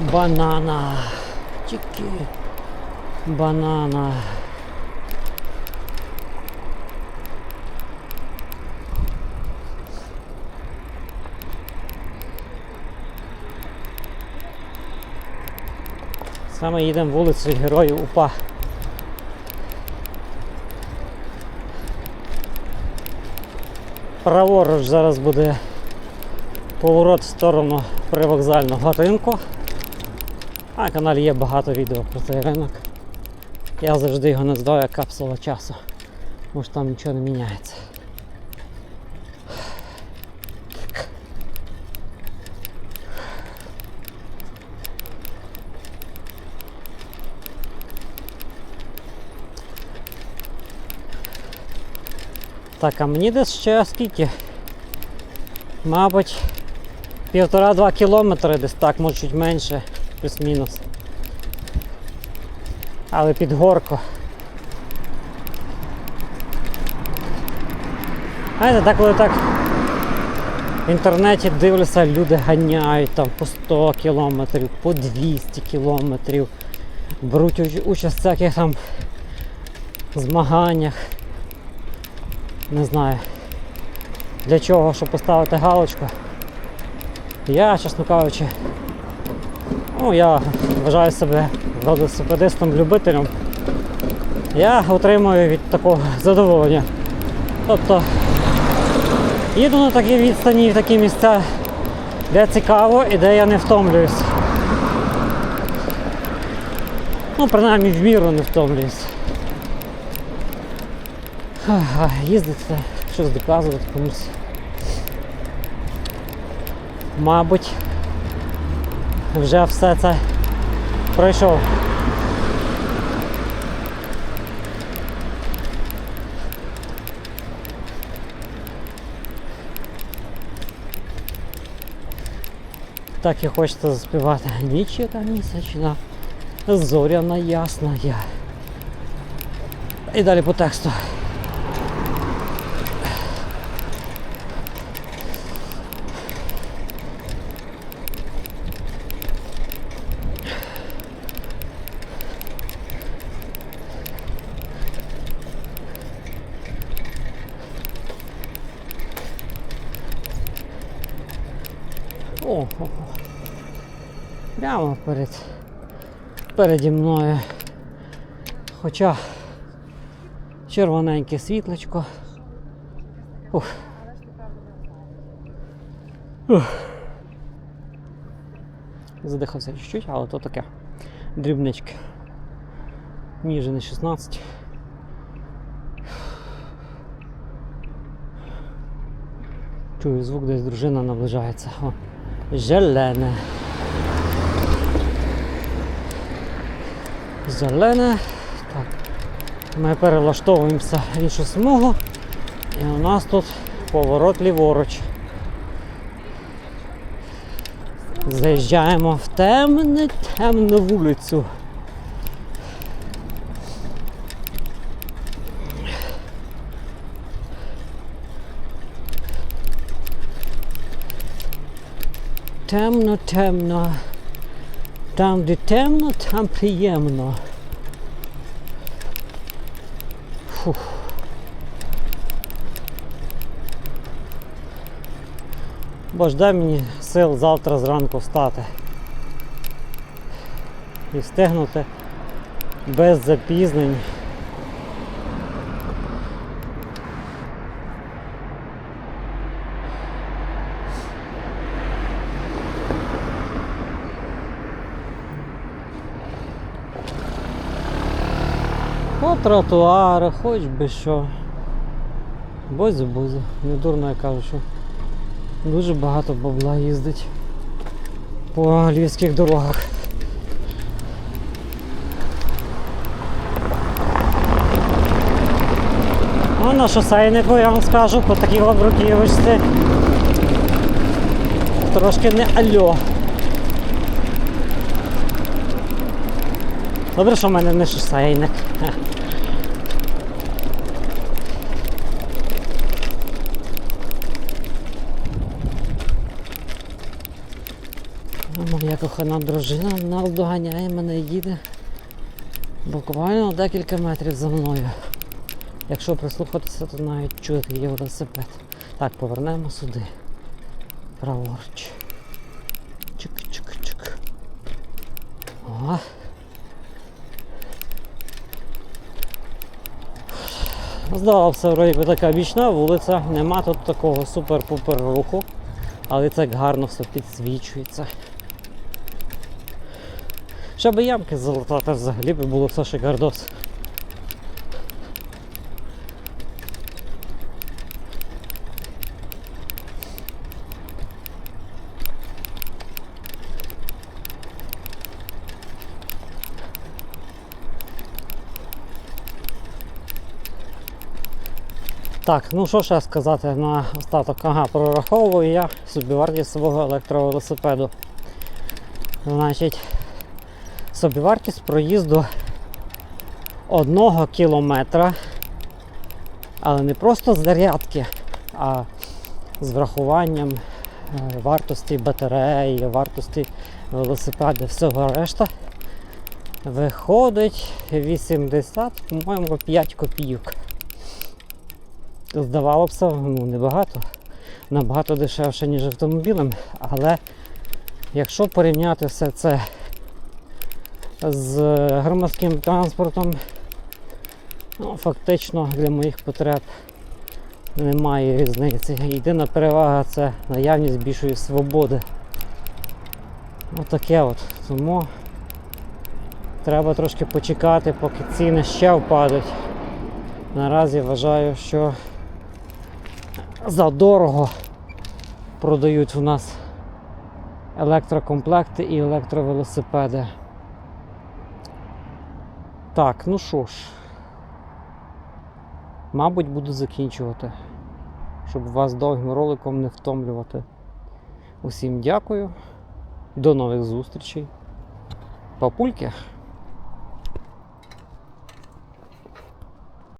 Банана. Тільки банана. Саме їдемо вулицею Героїв УПА. Праворуч зараз буде поворот в сторону привокзального ринку. На каналі є багато відео про цей ринок. Я завжди його називаю як капсула часу. Тому що там нічого не міняється. Так, а мені десь ще скільки? Мабуть, півтора-два кілометри десь так, може чуть менше, плюс-мінус. Але під горку. Знаєте, так коли так в інтернеті дивлюся, люди ганяють там по 100 кілометрів, по 200 кілометрів, беруть участь в всяких там змаганнях. Не знаю. Для чого, щоб поставити галочку. Я, чесно кажучи, ну я вважаю себе велосипедистом-любителем. Я отримую від такого задоволення. Тобто їду на такі відстані в такі місця, де цікаво і де я не втомлююсь. Ну, принаймні в міру не втомлююсь. Їздити, щось доказувати комусь. Мабуть, вже все це пройшов. Так і хочеться заспівати. Ніч яка місячна, зоряна ясна я. І далі по тексту. О, о, о. Прямо перед переді мною. Хоча червоненьке світлечко. Ух. Ух. Задихався чуть-чуть, але то таке. Дрібнички. Мені не 16. Чую звук, десь дружина наближається. О, зелене. Зелене. Так. Ми перелаштовуємося в іншу смугу. І у нас тут поворот ліворуч. Заїжджаємо в темну темну вулицю. Темно, темно. Там, де темно, там приємно. Фух. Бо ж дай мені сил завтра зранку встати. І встигнути без запізнень. По тротуарах, хоч би що. Бозі-бозі. Не дурно я кажу, що дуже багато бабла їздить по львівських дорогах. А на шосейнику я вам скажу, по такій обруківочці. Трошки не альо. Добре, що в мене не шосейник. Моя кохана дружина нас доганяє мене їде буквально декілька метрів за мною. Якщо прислухатися, то навіть чути її велосипед. Так, повернемо сюди. Праворуч. Чик-чик-чик. О. Здавався, вроді така бічна вулиця, нема тут такого супер-пупер руху, але так гарно все підсвічується. Щоб ямки залатати взагалі би було все шикардос. Так, ну що ще сказати на остаток? Ага, прораховую я собівартість свого електровелосипеду. Значить, собівартість проїзду одного кілометра, але не просто з зарядки, а з врахуванням е, вартості батареї, вартості велосипеда, всього решта. Виходить 80, по-моєму, 5 копійок. Здавалося б, ну небагато, набагато дешевше, ніж автомобілем, але якщо порівняти все це з громадським транспортом, ну, фактично для моїх потреб немає різниці. Єдина перевага це наявність більшої свободи. Отаке от. Тому треба трошки почекати, поки ціни ще впадуть. Наразі вважаю, що задорого продають у нас електрокомплекти і електровелосипеди. Так, ну що ж, мабуть, буду закінчувати, щоб вас довгим роликом не втомлювати. Усім дякую, до нових зустрічей. Папульки!